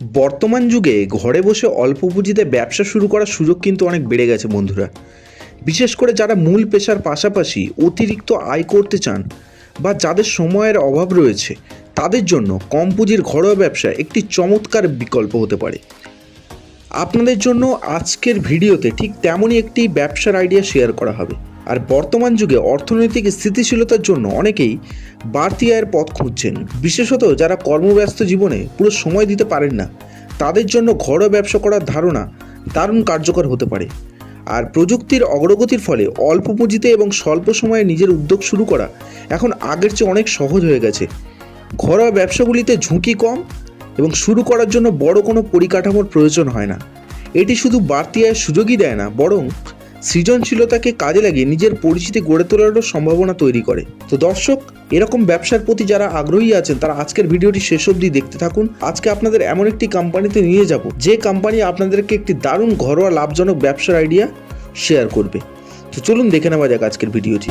বর্তমান যুগে ঘরে বসে অল্প পুঁজিতে ব্যবসা শুরু করার সুযোগ কিন্তু অনেক বেড়ে গেছে, বন্ধুরা। বিশেষ করে যারা মূল পেশার পাশাপাশি অতিরিক্ত আয় করতে চান বা যাদের সময়ের অভাব রয়েছে, তাদের জন্য কম পুঁজির ঘরোয়া ব্যবসা একটি চমৎকার বিকল্প হতে পারে। আপনাদের জন্য আজকের ভিডিওতে ঠিক তেমনই একটি ব্যবসার আইডিয়া শেয়ার করা হবে। আর বর্তমান যুগে অর্থনৈতিক স্থিতিশীলতার জন্য অনেকেই বাড়তি আয়ের পথ খুঁজছেন। বিশেষত যারা কর্মব্যস্ত জীবনে পুরো সময় দিতে পারেন না, তাদের জন্য ঘরোয়া ব্যবসা করার ধারণা দারুণ কার্যকর হতে পারে। আর প্রযুক্তির অগ্রগতির ফলে অল্প পুঁজিতে এবং স্বল্প সময়ে নিজের উদ্যোগ শুরু করা এখন আগের চেয়ে অনেক সহজ হয়ে গেছে। ঘরোয়া ব্যবসাগুলিতে ঝুঁকি কম এবং শুরু করার জন্য বড় কোনো পরিকাঠামোর প্রয়োজন হয় না। এটি শুধু বাড়তি আয়ের সুযোগই দেয় না, বরং সৃজনশীলতাকে কাজে লাগিয়ে নিজের পরিচিতি গড়ে তোলারও সম্ভাবনা তৈরি করে। তো দর্শক, এরকম ব্যবসার প্রতি যারা আগ্রহী আছেন, তারা আজকের ভিডিওটি শেষ অবধি দেখতে থাকুন। আজকে আপনাদের এমন একটি কোম্পানিতে নিয়ে যাব, যে কোম্পানি আপনাদেরকে একটি দারুণ ঘরোয়া লাভজনক ব্যবসার আইডিয়া শেয়ার করবে। তো চলুন দেখে নেওয়া যাক আজকের ভিডিওটি।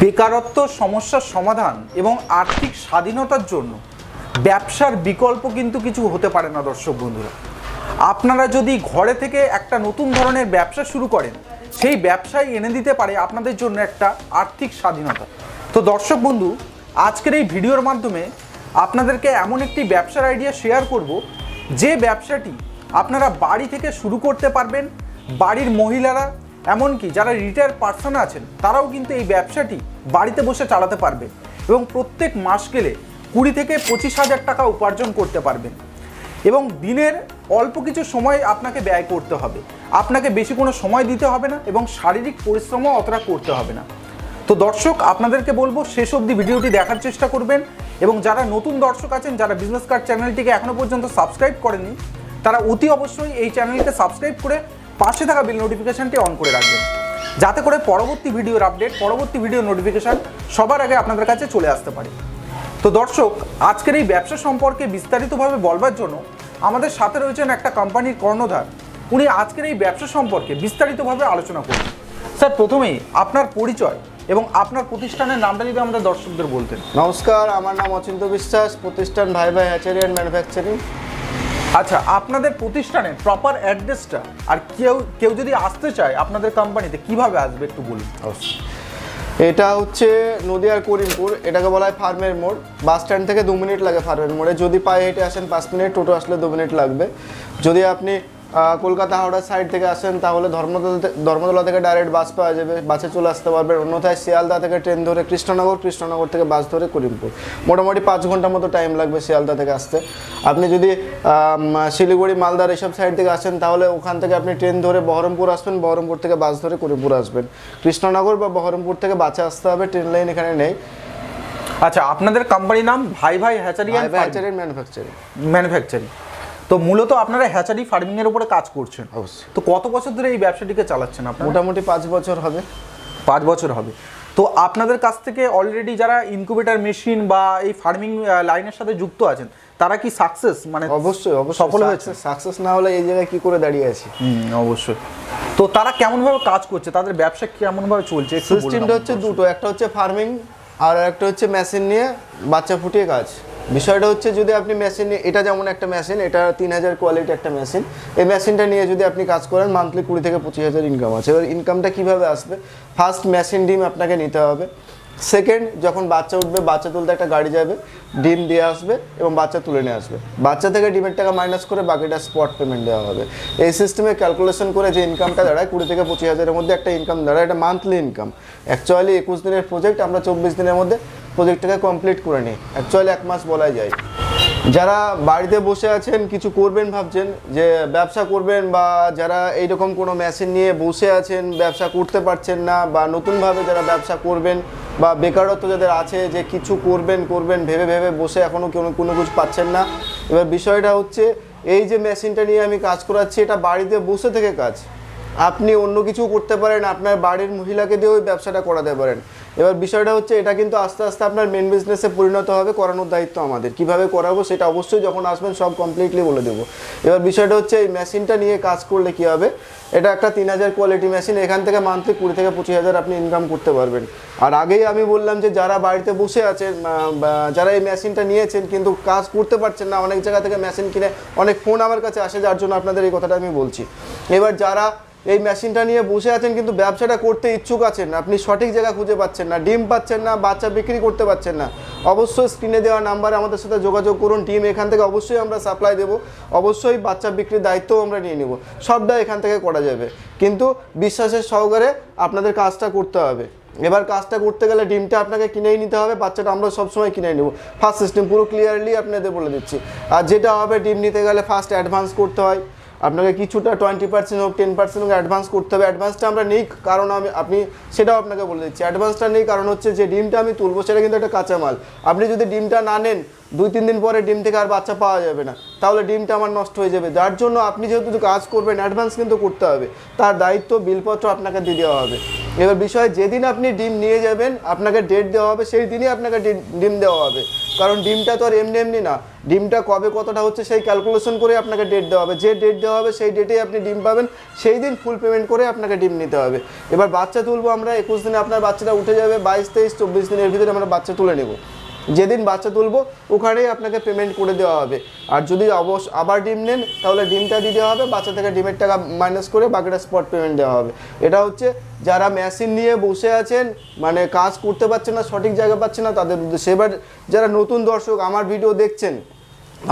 বেকারত্ব, সমস্যার সমাধান এবং আর্থিক স্বাধীনতার জন্য ব্যবসার বিকল্প কিন্তু কিছু হতে পারে না, দর্শক বন্ধুরা। আপনারা যদি ঘরে থেকে একটা নতুন ধরনের ব্যবসা শুরু করেন, সেই ব্যবসায় এনে দিতে পারে আপনাদের জন্য একটা আর্থিক স্বাধীনতা। তো দর্শক বন্ধু, আজকের এই ভিডিওর মাধ্যমে আপনাদেরকে এমন একটি ব্যবসার আইডিয়া শেয়ার করব, যে ব্যবসাটি আপনারা বাড়ি থেকে শুরু করতে পারবেন, বাড়ির মহিলারা, এমনকি যারা রিটায়ার পার্সন আছেন, তারাও কিন্তু এই ব্যবসাটি বাড়িতে বসে চালাতে পারবে এবং প্রত্যেক মাস গেলে কুড়ি থেকে পঁচিশ হাজার টাকা উপার্জন করতে পারবেন। এবং দিনের অল্প কিছু সময় আপনাকে ব্যয় করতে হবে। আপনাকে বেশি কোনো সময় দিতে হবে না এবং শারীরিক পরিশ্রমও অতটা করতে হবে না। তো দর্শক, আপনাদেরকে বলব, শেষ অবধি ভিডিওটি দেখার চেষ্টা করবেন এবং যারা নতুন দর্শক আছেন, যারা বিজনেস কার্ড চ্যানেলটিকে এখনও পর্যন্ত সাবস্ক্রাইব করেনি তারা অতি অবশ্যই এই চ্যানেলকে সাবস্ক্রাইব করে পাশে থাকা বিল নোটিফিকেশনটি অন করে রাখবেন। যাতে করে পরবর্তী ভিডিওর আপডেট, পরবর্তী ভিডিও নোটিফিকেশন সবার আগে আপনাদের কাছে চলে আসতে পারে। তো দর্শক আজকের এই ব্যবসা সম্পর্কে বিস্তারিতভাবে বলবার জন্য আমাদের সাথে রয়েছেন একটা কোম্পানির কর্ণধার। উনি আজকের এই ব্যবসা সম্পর্কে বিস্তারিতভাবে আলোচনা করবেন। স্যার প্রথমেই আপনার পরিচয় এবং আপনার প্রতিষ্ঠানের নামটা যদি আমাদের দর্শকদের বলতেন। নমস্কার আমার নাম অচিন্ত বিশ্বাস প্রতিষ্ঠান ভাই ভাই হ্যাচারি অ্যান্ড ম্যানুফ্যাকচারিং। আচ্ছা আপনাদের প্রতিষ্ঠানের প্রপার অ্যাড্রেসটা আর কেউ কেউ যদি আসতে চায় আপনাদের কোম্পানিতে কীভাবে আসবে একটু বলুন। এটা হচ্ছে নদিয়ার করিমপুর, এটাকে বলা হয় ফার্মের মোড়। বাস স্ট্যান্ড থেকে দু মিনিট লাগে ফার্মের মোড়ে। যদি পায়ে হেঁটে আসেন পাঁচ মিনিট, টোটো আসলে দু মিনিট লাগবে। যদি আপনি কলকাতা হাওড়ার সাইড থেকে আসেন তাহলে ধর্মতলা ধর্মতলা থেকে ডাইরেক্ট বাস পাওয়া যাবে। বাসে চলে আসতে পারবেন। অন্যথায় শিয়ালদা থেকে ট্রেন ধরে কৃষ্ণনগর কৃষ্ণনগর থেকে বাস ধরে করিমপুর। মোটামুটি পাঁচ ঘণ্টা মতো টাইম লাগবে শিয়ালদা থেকে আসতে। আপনি যদি শিলিগুড়ি মালদার এসব সাইড থেকে আসেন তাহলে ওখান থেকে আপনি ট্রেন ধরে বহরমপুর আসবেন। বহরমপুর থেকে বাস ধরে করিমপুর আসবেন। কৃষ্ণনগর বা বহরমপুর থেকে বাসে আসতে হবে ট্রেন লাইন এখানে নেই। আচ্ছা আপনাদের কোম্পানির নাম? ভাই ভাই হ্যাচারি হ্যাচারি ম্যানুফ্যাকচারিং ম্যানুফ্যাকচারিং তো মূলত আপনারা হ্যাচারি ফার্মিং এর উপরে কাজ করছেন। অবশ্যই। তো কত বছর ধরে এই ব্যবসাটিকে চালাচ্ছেন আপনারা? মোটামুটি পাঁচ বছর হবে। পাঁচ বছর হবে। তো আপনাদের কাছ থেকে অলরেডি যারা ইনকিউবেটর মেশিন বা এই ফার্মিং লাইনের সাথে যুক্ত আছেন তারা কি সাকসেস মানে অবশ্যই অবশ্যই সফল হয়েছে? সাকসেস না হলে এই জায়গায় কি করে দাঁড়িয়ে আছে? হুম অবশ্যই। তো তারা কেমন ভাবে কাজ করছে? তাদের ব্যবসা কেমন ভাবে চলছে সিস্টেমটা হচ্ছে দুটো একটা হচ্ছে ফার্মিং আর একটা হচ্ছে মেশিন নিয়ে বাচ্চা ফুটিয়ে কাজ। বিষয়টা হচ্ছে যদি আপনি মেশিন এটা যেমন একটা মেশিন এটা তিন হাজার কোয়ালিটি একটা মেশিন এই মেশিনটা নিয়ে যদি আপনি কাজ করেন মান্থলি কুড়ি থেকে পঁচিশ হাজার ইনকাম আছে। এবার ইনকামটা কীভাবে আসবে? ফার্স্ট মেশিন ডিম আপনাকে নিতে হবে। সেকেন্ড যখন বাচ্চা উঠবে, বাচ্চা তুলতে একটা গাড়ি যাবে, ডিম দিয়ে আসবে এবং বাচ্চা তুলে নিয়ে আসবে। বাচ্চা থেকে ডিমের টাকা মাইনাস করে বাকিটা স্পট পেমেন্ট দেওয়া হবে। এই সিস্টেমে ক্যালকুলেশন করে যে ইনকামটা দাঁড়ায়, কুড়ি থেকে পঁচিশ হাজারের মধ্যে একটা ইনকাম দাঁড়ায়। এটা মান্থলি ইনকাম অ্যাকচুয়ালি একুশ দিনের প্রজেক্ট আমরা চব্বিশ দিনের মধ্যে প্রজেক্টটাকে কমপ্লিট করে নিই অ্যাকচুয়ালি এক মাস বলা যায়। যারা বাড়িতে বসে আছেন, কিছু করবেন ভাবছেন, যে ব্যবসা করবেন বা যারা এইরকম কোনো মেশিন নিয়ে বসে আছেন, ব্যবসা করতে পারছেন না বা নতুনভাবে যারা ব্যবসা করবেন বা বেকারত্ব যাদের আছে যে কিছু করবেন করবেন, ভেবে ভেবে বসে এখনও কোনো কোনো কিছু পাচ্ছেন না। এবার বিষয়টা হচ্ছে, এই যে মেশিনটা নিয়ে আমি কাজ করাচ্ছি, এটা বাড়িতে বসে থেকে কাজ। আপনি অন্য কিছু করতে পারেন, আপনার বাড়ির মহিলাকে দিয়ে ওই ব্যবসাটা করাতে পারেন। এবার বিষয়টা হচ্ছে, এটা কিন্তু আস্তে আস্তে আপনার মেন বিজনেসে পরিণত হবে, করানোর দায়িত্ব আমাদের। কীভাবে করাবো সেটা অবশ্যই যখন আসবেন সব কমপ্লিটলি বলে দেবো। এবার বিষয়টা হচ্ছে, এই মেশিনটা নিয়ে কাজ করলে কি হবে? এটা একটা তিন হাজার কোয়ালিটি মেশিন এখান থেকে মান্থলি কুড়ি থেকে পঁচিশ হাজার আপনি ইনকাম করতে পারবেন। আর আগেই আমি বললাম যে, যারা বাড়িতে বসে আছেন যারা এই মেশিনটা নিয়েছেন, কিন্তু কাজ করতে পারছেন না, অনেক জায়গা থেকে মেশিন কিনে, অনেক ফোন আমার কাছে আসে, যার জন্য আপনাদের এই কথাটা আমি বলছি। এবার যারা এই মেশিনটা নিয়ে বসে আছেন কিন্তু ব্যবসাটা করতে ইচ্ছুক আছেন আপনি সঠিক জায়গা খুঁজে পাচ্ছেন না, ডিম পাচ্ছেন না, বাচ্চা বিক্রি করতে পারছেন না। অবশ্যই স্ক্রিনে দেওয়া নাম্বারে আমাদের সাথে যোগাযোগ করুন ডিম এখান থেকে অবশ্যই আমরা সাপ্লাই দেবো। অবশ্যই বাচ্চা বিক্রির দায়িত্বও আমরা নিয়ে নেব। সবটা এখান থেকে করা যাবে। কিন্তু বিশ্বাসের সহকারে আপনাদের কাজটা করতে হবে। এবার কাজটা করতে গেলে ডিমটা আপনাকে কিনেই নিতে হবে, বাচ্চাটা আমরা সবসময় কিনে নেব। ফার্স্ট সিস্টেম পুরো ক্লিয়ারলি আপনাদের বলে দিচ্ছি। আর যেটা হবে ডিম নিতে গেলে ফার্স্ট অ্যাডভান্স করতে হয়। আপনাকে কিছুটা টোয়েন্টি পার্সেন্ট হোক টেন পার্সেন্ট হোক অ্যাডভান্স করতে হবে। অ্যাডভান্সটা আমরা নেই, কারণ আমি আপনি সেটাও আপনাকে বলে দিচ্ছি। অ্যাডভান্সটা নেই কারণ হচ্ছে যে ডিমটা আমি তুলবো, সেটা কিন্তু একটা কাঁচামাল। আপনি যদি ডিমটা না নেন দুই তিন দিন পরে ডিম থেকে আর বাচ্চা পাওয়া যাবে না। তাহলে ডিমটা আমার নষ্ট হয়ে যাবে। যার জন্য আপনি যেহেতু কাজ করবেন অ্যাডভান্স কিন্তু করতে হবে। তার দায়িত্ব বিলপত্র আপনাকে দিয়ে দেওয়া হবে। এবার বিষয়, যেদিন আপনি ডিম নিয়ে যাবেন, আপনাকে ডেট দেওয়া হবে, সেই দিনই আপনাকে ডিম দেওয়া হবে। কারণ ডিমটা তো আর এমনি এমনি না। ডিমটা কবে কতটা হচ্ছে সেই ক্যালকুলেশন করে আপনাকে ডেট দেওয়া হবে। যে ডেট দেওয়া হবে, সেই ডেটেই আপনি ডিম পাবেন। সেই দিন ফুল পেমেন্ট করে আপনাকে ডিম নিতে হবে। এবার বাচ্চা তুলবো আমরা, একুশ দিনে আপনার বাচ্চাটা উঠে যাবে, বাইশ, তেইশ, চব্বিশ দিনের ভিতরে আমরা বাচ্চা তুলে নেব। যেদিন বাচ্চা তুলবো, ওখানেই আপনাকে পেমেন্ট করে দেওয়া হবে। আর যদি অবশ্য আবার ডিম নেন, তাহলে ডিমটা দিয়ে দেওয়া হবে, বাচ্চা থেকে ডিমের টাকা মাইনাস করে বাকিটা স্পট পেমেন্ট দেওয়া হবে। এটা হচ্ছে যারা মেশিন নিয়ে বসে আছেন মানে কাজ করতে পারছেন না, সঠিক জায়গা পাচ্ছেন না, তাদের উদ্দেশ্যে। এবার যারা নতুন দর্শক, আমার ভিডিও দেখছেন,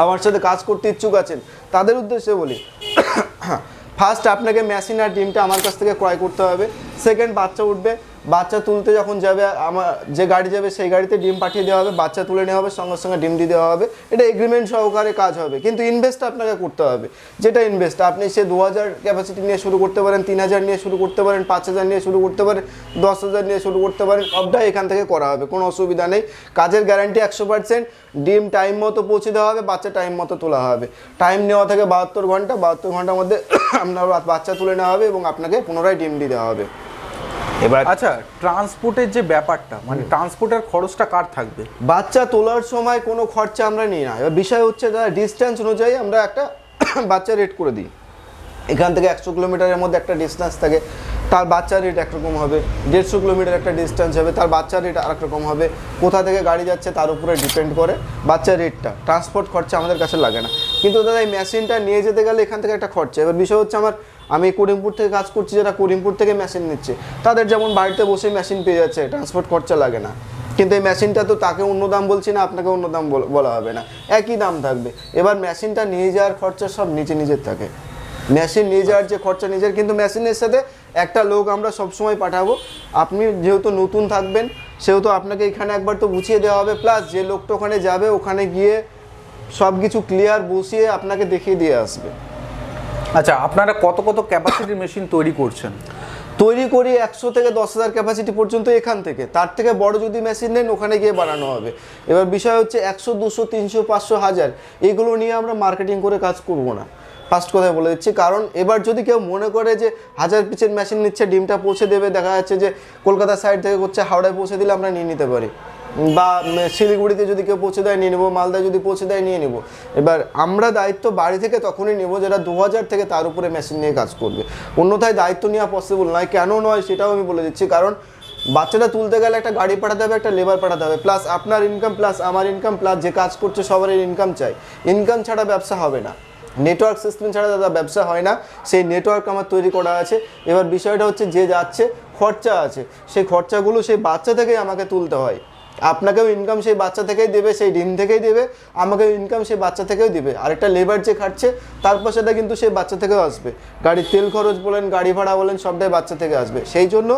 আমার সাথে কাজ করতে ইচ্ছুক আছেন, তাদের উদ্দেশ্যে বলি ফার্স্ট আপনাকে মেশিন আর ডিমটা আমার কাছ থেকে ক্রয় করতে হবে। সেকেন্ড বাচ্চা উঠবে বাচ্চা তুলতে যখন যাবে, আমার যে গাড়ি যাবে সেই গাড়িতে ডিম পাঠিয়ে দেওয়া হবে, বাচ্চা তুলে নেওয়া হবে, সঙ্গে সঙ্গে ডিম দিয়ে দেওয়া হবে। এটা এগ্রিমেন্ট সহকারে কাজ হবে। কিন্তু ইনভেস্ট আপনাকে করতে হবে। যেটা ইনভেস্ট আপনি সে দু হাজার ক্যাপাসিটি নিয়ে শুরু করতে পারেন তিন হাজার নিয়ে শুরু করতে পারেন পাঁচ হাজার নিয়ে শুরু করতে পারেন দশ হাজার নিয়ে শুরু করতে পারেন, সবটাই এখান থেকে করা হবে। কোনো অসুবিধা নেই। কাজের গ্যারান্টি একশো পার্সেন্ট ডিম টাইম মতো পৌঁছে দেওয়া হবে, বাচ্চা টাইম মতো তোলা হবে। টাইম নেওয়া থেকে বাহাত্তর ঘণ্টা, বাহাত্তর ঘণ্টার মধ্যে আপনার বাচ্চা তুলে নেওয়া হবে এবং আপনাকে পুনরায় ডিম দিয়ে দেওয়া হবে। এবার আচ্ছা ট্রান্সপোর্টের যে ব্যাপারটা মানে ট্রান্সপোর্টের খরচটা কার থাকবে? বাচ্চা তোলার সময় কোনো খরচা আমরা নিই না। এবার বিষয় হচ্ছে যারা ডিস্টেন্স অনুযায়ী আমরা একটা বাচ্চা রেট করে দিই। এখান থেকে একশো কিলোমিটারের মধ্যে একটা ডিস্টেন্স থাকে। তার বাচ্চার রেট একরকম হবে, দেড়শো কিলোমিটার একটা ডিস্টেন্স হবে, তার বাচ্চার রেট আরেক রকম হবে, কোথা থেকে গাড়ি যাচ্ছে তার উপরে ডিপেন্ড করে বাচ্চার রেটটা ট্রান্সপোর্ট খরচা আমাদের কাছে লাগে না। কিন্তু দাদা, এই মেশিনটা নিয়ে যেতে গেলে এখান থেকে একটা খরচা। এবার বিষয় হচ্ছে আমার, আমি করিমপুর থেকে কাজ করছি, যারা করিমপুর থেকে মেশিন নিচ্ছে, তাদের যেমন বাড়িতে বসে মেশিন পেয়ে যাচ্ছে ট্রান্সপোর্ট খরচা লাগে না। কিন্তু এই মেশিনটা তো তাকে অন্য দাম বলছি না, আপনাকে অন্য দাম বলা হবে না। একই দাম থাকবে। এবার মেশিনটা নিয়ে যাওয়ার খরচা সব নিচে নিজের থাকে। মেশিন নিয়ে যাওয়ার যে খরচা নিজের, কিন্তু মেশিনের সাথে একটা লোক আমরা সবসময় পাঠাবো। আপনি যেহেতু নতুন থাকবেন সেহেতু আপনাকে এখানে একবার তো বুঝিয়ে দেওয়া হবে। প্লাস যে লোকটা ওখানে যাবে ওখানে গিয়ে সব কিছু ক্লিয়ার বসিয়ে আপনাকে দেখিয়ে দিয়ে আসবে। আচ্ছা আপনারা কত কত ক্যাপাসিটির মেশিন তৈরি করছেন? তৈরি করি একশো থেকে দশ হাজার ক্যাপাসিটি পর্যন্ত এখান থেকে। তার থেকে বড় যদি মেশিন নেন ওখানে গিয়ে বানানো হবে। এবার বিষয় হচ্ছে একশো দুশো তিনশো পাঁচশো হাজার। এগুলো নিয়ে আমরা মার্কেটিং করে কাজ করব না। ফার্স্ট কথায় বলে দিচ্ছি। কারণ এবার যদি কেউ মনে করে যে হাজার পিচের মেশিন নিচ্ছে, ডিমটা পৌঁছে দেবে, দেখা যাচ্ছে যে কলকাতা সাইড থেকে করছে হাওড়ায় পৌঁছে দিলে আমরা নিয়ে নিতে পারি। বা শিলিগুড়িতে যদি কেউ পৌঁছে দেয়, নিয়ে নেব। মালদায় যদি পৌঁছে দেয়, নিয়ে নেব। এবার আমরা দায়িত্ব বাড়ি থেকে তখনই নেব যেটা দু হাজার থেকে তার উপরে মেশিন নিয়ে কাজ করবে। অন্যথায় দায়িত্ব নেওয়া পসিবল নয়। কেন নয় সেটাও আমি বলে দিচ্ছি। কারণ বাচ্চাটা তুলতে গেলে একটা গাড়ি পাঠাতে হবে, একটা লেবার পাঠাতে হবে। প্লাস আপনার ইনকাম প্লাস আমার ইনকাম প্লাস যে কাজ করছে সবার ইনকাম চাই। ইনকাম ছাড়া ব্যবসা হবে না। নেটওয়ার্ক সিস্টেম ছাড়া দাদা ব্যবসা হয় না। সেই নেটওয়ার্ক আমার তৈরি করা আছে। এবার বিষয়টা হচ্ছে যে যাচ্ছে, খরচা আছে। সেই খরচাগুলো সেই বাচ্চা থেকেই আমাকে তুলতে হয়। আপনাকেও ইনকাম সেই বাচ্চা থেকেই দেবে, সেই ডিম থেকেই দেবে, আমাকেও ইনকাম সেই বাচ্চা থেকেও দেবে। আরেকটা লেবার যে খাটছে তার পয়সাটা কিন্তু সেই বাচ্চা থেকেও আসবে। গাড়ির তেল খরচ বলেন, গাড়ি ভাড়া বলেন, সবটাই বাচ্চা থেকে আসবে। সেই জন্য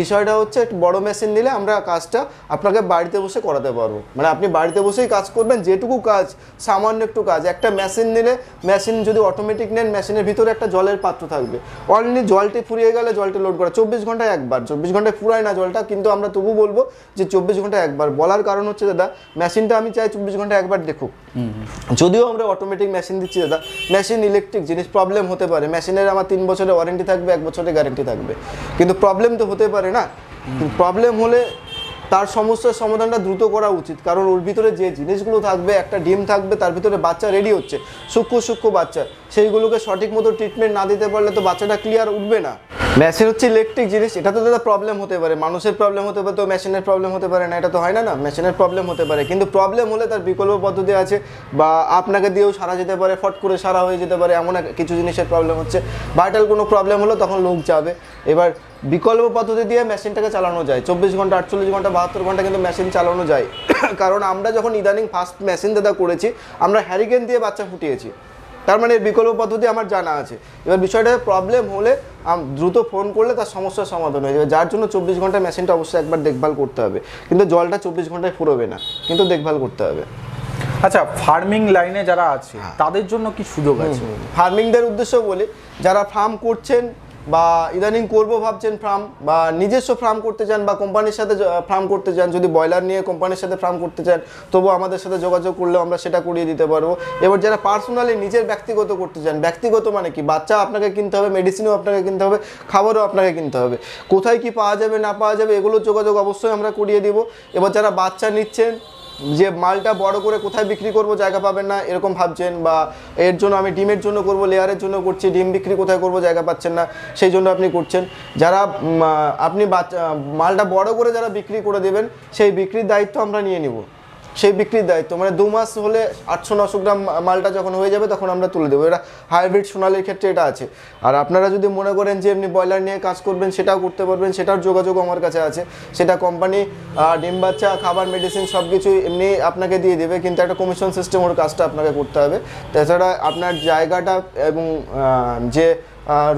বিষয়টা হচ্ছে, একটু বড় মেশিন নিলে আমরা কাজটা আপনাকে বাড়িতে বসে করাতে পারব। মানে আপনি বাড়িতে বসেই কাজ করবেন, যেটুকু কাজ, সামান্য একটু কাজ। একটা মেশিন নিলে মেশিন যদি অটোমেটিক নেন মেশিনের ভিতরে একটা জলের পাত্র থাকবে। অলরেডি জলটি ফুরিয়ে গেলে জলটি লোড করা। চব্বিশ ঘন্টায় একবার, চব্বিশ ঘন্টায় ফুরায় না জলটা, কিন্তু আমরা তবু বলব যে চব্বিশ ঘন্টায় একবার। ব্যাপার বলার কারণ হচ্ছে দাদা মেশিনটা আমি চাই চব্বিশ ঘণ্টা একবার দেখুক। যদিও আমরা অটোমেটিক মেশিন দিচ্ছি দাদা। মেশিন ইলেকট্রিক জিনিস প্রবলেম হতে পারে। মেশিনের আমার তিন বছরের ওয়ারেন্টি থাকবে এক বছরের গ্যারেন্টি থাকবে। কিন্তু প্রবলেম তো হতে পারে না। প্রবলেম হলে তার সমস্যার সমাধানটা দ্রুত করা উচিত। কারণ ওর ভিতরে যে জিনিসগুলো থাকবে, একটা ডিম থাকবে, তার ভিতরে বাচ্চা রেডি হচ্ছে। সূক্ষ্ম সূক্ষ্ম বাচ্চা। সেইগুলোকে সঠিক মতো ট্রিটমেন্ট না দিতে পারলে তো বাচ্চাটা ক্লিয়ার উঠবে না। মেশিন হচ্ছে ইলেকট্রিক জিনিস, এটা তো দাদা প্রবলেম হতে পারে। মানুষের প্রবলেম হতে পারে, তো মেশিনের প্রবলেম হতে পারে না, এটা তো হয় না না? মেশিনের প্রবলেম হতে পারে। কিন্তু প্রবলেম হলে তার বিকল্প পদ্ধতি আছে, বা আপনাকে দিয়েও সারা যেতে পারে, ফট করে সারা হয়ে যেতে পারে, এমন কিছু জিনিসের প্রবলেম হচ্ছে। ভাইটাল কোনো প্রবলেম হলো, তখন লোক যাবে। এবার বিকল্প পদ্ধতি দিয়ে মেশিনটাকে চালানো যায়। চব্বিশ ঘণ্টা আটচল্লিশ ঘণ্টা বাহাত্তর ঘণ্টা কিন্তু মেশিন চালানো যায়। কারণ আমরা যখন ইদানিং ফার্স্ট মেশিন দাদা করেছি আমরা হ্যারিকেন দিয়ে বাচ্চা ফুটিয়েছি। তার মানে বিকল্প পদ্ধতি আমার জানা আছে। এবার বিষয়টা প্রবলেম হলে আম- দ্রুত ফোন করলে তার সমস্যার সমাধান হয়ে যাবে। যার জন্য চব্বিশ ঘণ্টা মেশিনটা অবশ্যই একবার দেখভাল করতে হবে। কিন্তু জলটা চব্বিশ ঘন্টায় ফুরোবে না কিন্তু দেখভাল করতে হবে। আচ্ছা ফার্মিং লাইনে যারা আছে তাদের জন্য কি সুযোগ আছে? ফার্মিংদের উদ্দেশ্য বলি যারা ফার্ম করছেন বা ইদানিং করব ভাবছেন ফার্ম, বা নিজস্ব ফার্ম করতে চান বা কোম্পানির সাথে ফার্ম করতে চান, যদি ব্রয়লার নিয়ে কোম্পানির সাথে ফার্ম করতে চান তবু আমাদের সাথে যোগাযোগ করলেও আমরা সেটা করিয়ে দিতে পারব। এবার যারা পার্সোনালি নিজের ব্যক্তিগত করতে চান, ব্যক্তিগত মানে কি? বাচ্চা আপনাকে কিনতে হবে মেডিসিনও আপনাকে কিনতে হবে, খাবারও আপনাকে কিনতে হবে। কোথায় কি পাওয়া যাবে, না পাওয়া যাবে, এগুলোর যোগাযোগ অবশ্যই আমরা করিয়ে দিব। এবার যারা বাচ্চা নিচ্ছেন যে মালটা বড় করে কোথায় বিক্রি করব জায়গা পাবেন না, এরকম ভাবছেন বা এর জন্য আমি ডিমের জন্য করব, লেয়ারের জন্য করছি, ডিম বিক্রি কোথায় করব জায়গা পাচ্ছেন না, সেই জন্য আপনি করছেন। যারা আপনি মালটা বড় করে যারা বিক্রি করে দেবেন, সেই বিক্রির দায়িত্ব আমরা নিয়ে নিব। সেই বিক্রির দায়িত্ব মানে দু মাস হলে আটশো নশো গ্রাম মালটা যখন হয়ে যাবে, তখন আমরা তুলে দেবো। এটা হাইব্রিড সোনালির ক্ষেত্রে এটা আছে। আর আপনারা যদি মনে করেন যে এমনি ব্রয়লার নিয়ে কাজ করবেন, সেটাও করতে পারবেন সেটার যোগাযোগ আমার কাছে আছে। সেটা কোম্পানি ডিম বাচ্চা, খাবার মেডিসিন সব কিছু এমনি আপনাকে দিয়ে দেবে, কিন্তু একটা কমিশন সিস্টেম ওর কাজটা আপনাকে করতে হবে। তাছাড়া আপনার জায়গাটা এবং যে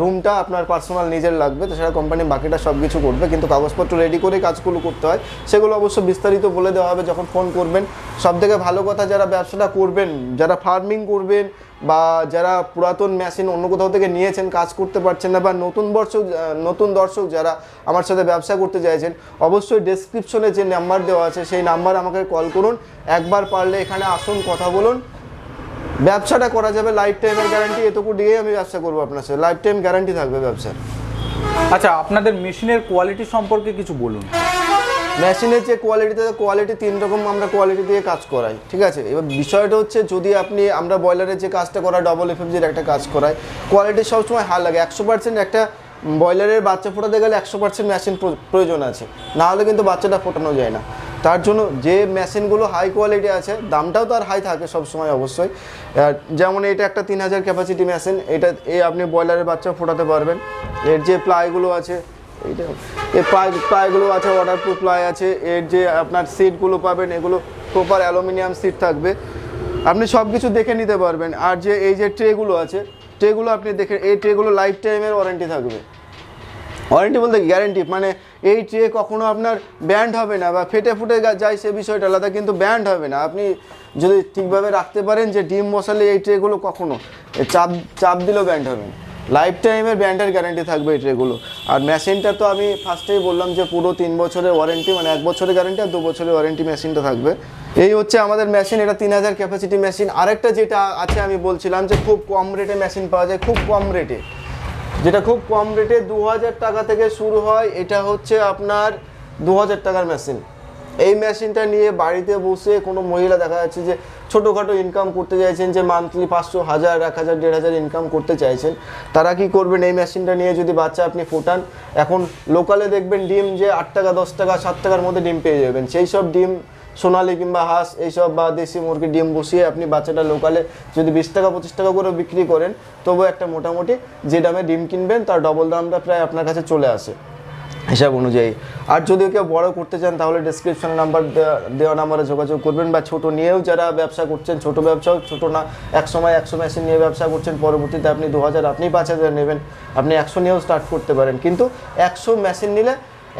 রুমটা আপনার পার্সোনাল নিজের লাগবে, তাছাড়া কোম্পানি বাকিটা সব কিছু করবে, কিন্তু কাগজপত্র রেডি করে কাজগুলো করতে হয়। সেগুলো অবশ্য বিস্তারিত বলে দেওয়া হবে যখন ফোন করবেন। সব থেকে ভালো কথা, যারা ব্যবসাটা করবেন, যারা ফার্মিং করবেন, বা যারা পুরাতন মেশিন অন্য কোথাও থেকে নিয়েছেন, কাজ করতে পারছেন না, বা নতুন বর্ষক নতুন দর্শক যারা আমার সাথে ব্যবসা করতে চাইছেন, অবশ্যই ডেসক্রিপশনে যে নাম্বার দেওয়া আছে, সেই নাম্বার আমাকে কল করুন। একবার পারলে এখানে আসুন, কথা বলুন। ব্যবসাটা করা যাবে লাইফ টাইমের গ্যারান্টি এটুকু দিয়ে আমি ব্যবসা করব আপনার সাথে। লাইফ টাইম গ্যারান্টি থাকবে ব্যবসার। আচ্ছা আপনাদের মেশিনের কোয়ালিটি সম্পর্কে কিছু বলুন। মেশিনের যে কোয়ালিটিতে কোয়ালিটি তিন রকম আমরা কোয়ালিটি দিয়ে কাজ করাই ঠিক আছে? এবার বিষয়টা হচ্ছে যদি আপনি আমরা ব্রয়লারের যে কাজটা করাই ডবল এফএফজির একটা কাজ করাই কোয়ালিটি সবসময় হার লাগে। একশো পার্সেন্ট একটা ব্রয়লারের বাচ্চা ফোটাতে গেলে একশো পার্সেন্ট মেশিন প্রয়োজন আছে। নাহলে কিন্তু বাচ্চাটা ফোটানো যায় না। তার জন্য যে মেশিনগুলো হাই কোয়ালিটি আছে, দামটাও তার হাই থাকে সবসময় অবশ্যই। আর যেমন এটা একটা তিন হাজার ক্যাপাসিটি মেশিন এটা এ আপনি ব্রয়লারের বাচ্চা ফোটাতে পারবেন। এর যে প্লাইগুলো আছে, এইটা এর প্লাই প্লাইগুলো আছে ওয়াটারপ্রুফ প্লাই আছে, এর যে আপনার সিটগুলো পাবেন, এগুলো প্রপার অ্যালুমিনিয়াম সিট থাকবে। আপনি সব কিছু দেখে নিতে পারবেন। আর যে, এই যে ট্রেগুলো আছে ট্রেগুলো আপনি দেখে, এই ট্রেগুলো লাইফ টাইমের ওয়ারেন্টি থাকবে। ওয়ারেন্টি বলতে গ্যারেন্টি মানে এই ট্রে কখনো আপনার ব্যান্ড হবে না বা ফেটে ফুটে যায় সে বিষয়টা আলাদা, কিন্তু ব্যান্ড হবে না। আপনি যদি ঠিকভাবে রাখতে পারেন যে ডিম মশালে এই ট্রেগুলো কখনো চাপ চাপ দিলেও ব্যান্ড হবে না। লাইফ টাইমের ব্যান্ডের গ্যারেন্টি থাকবে এই ট্রেগুলো আর মেশিনটা তো আমি ফার্স্টেই বললাম যে পুরো তিন বছরের ওয়ারেন্টি মানে এক বছরের গ্যারেন্টি আর দু বছরের ওয়ারেন্টি মেশিনটা থাকবে। এই হচ্ছে আমাদের মেশিন এটা তিন হাজার ক্যাপাসিটি মেশিন আরেকটা যেটা আছে, আমি বলছিলাম যে খুব কম রেটে মেশিন পাওয়া যায়, খুব কম রেটে যেটা খুব কম রেটে দু হাজার টাকা থেকে শুরু হয়, এটা হচ্ছে আপনার দু হাজার টাকার মেশিন এই মেশিনটা নিয়ে বাড়িতে বসে কোনো মহিলা দেখা যাচ্ছে যে ছোটোখাটো ইনকাম করতে চাইছেন, যে মান্থলি পাঁচশো, হাজার, এক হাজার, দেড় হাজার ইনকাম করতে চাইছেন, তারা কি করবেন? এই মেশিনটা নিয়ে যদি বাচ্চা আপনি ফোটান, এখন লোকালে দেখবেন ডিম যে আট টাকা, দশ টাকা, সাত টাকার মধ্যে ডিম পেয়ে যাবেন। সেই সব ডিম সোনালি কিংবা হাঁস, এইসব বা দেশি মুরগি, ডিম বসিয়ে আপনি বাচ্চাটা লোকালে যদি বিশ টাকা, পঁচিশ টাকা করে বিক্রি করেন তবু একটা মোটামুটি যে দামে ডিম কিনবেন, তার ডবল দামটা প্রায় আপনার কাছে চলে আসে হিসাব অনুযায়ী। আর যদি কেউ বড় করতে চান, তাহলে ডিসক্রিপশনে নাম্বার দেওয়া নাম্বারে যোগাযোগ করবেন বা ছোট নিয়েও যারা ব্যবসা করছেন, ছোট ব্যবসাও, ছোট না এক সময় একশো মেশিন নিয়ে ব্যবসা করছেন, পরবর্তীতে আপনি দু হাজার আপনি পাঁচ হাজার নেবেন, আপনি একশো নিয়েও স্টার্ট করতে পারেন। কিন্তু একশো মেশিন নিলে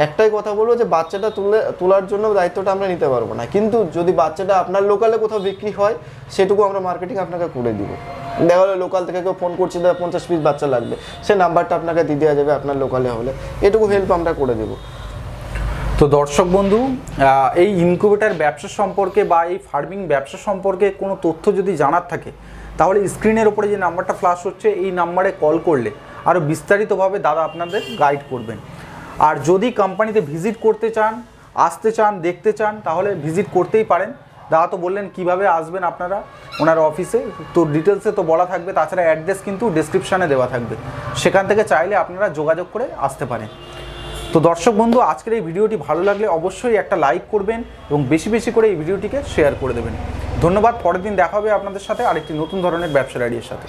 একটাই কথা বলব যে বাচ্চাটা তুলে তোলার জন্য দায়িত্বটা আমরা নিতে পারব না। কিন্তু যদি বাচ্চাটা আপনার লোকালে কোথাও বিক্রি হয়, সেটুকু আমরা মার্কেটিং আপনাকে করে দিব। দেখা হলো লোকাল থেকে কেউ ফোন করছে, দাদা, পঞ্চাশ পিস বাচ্চা লাগবে। সে নাম্বারটা আপনাকে দিয়ে দেওয়া যাবে আপনার লোকালে হলে। এটুকু হেল্প আমরা করে দেবো। তো দর্শক বন্ধু এই ইনকিউবেটার ব্যবসা সম্পর্কে বা এই ফার্মিং ব্যবসা সম্পর্কে কোনো তথ্য যদি জানার থাকে, তাহলে স্ক্রিনের ওপরে যে নাম্বারটা ফ্লাশ হচ্ছে, এই নাম্বারে কল করলে আরও বিস্তারিতভাবে দাদা আপনাদের গাইড করবেন। আর যদি কোম্পানিতে ভিজিট করতে চান, আসতে চান, দেখতে চান, তাহলে ভিজিট করতেই পারেন। দাদা তো বললেন, কীভাবে আসবেন আপনারা? ওনার অফিসে তো ডিটেলসে তো বলা থাকবে, তাছাড়া অ্যাড্রেস কিন্তু ডেসক্রিপশানে দেওয়া থাকবে। সেখান থেকে চাইলে আপনারা যোগাযোগ করে আসতে পারেন। তো দর্শক বন্ধু, আজকের এই ভিডিওটি ভালো লাগলে অবশ্যই একটা লাইক করবেন এবং বেশি বেশি করে এই ভিডিওটিকে শেয়ার করে দেবেন। ধন্যবাদ, পরের দিন দেখা হবে আপনাদের সাথে আরেকটি নতুন ধরনের ব্যবসার আইডিয়ার সাথে।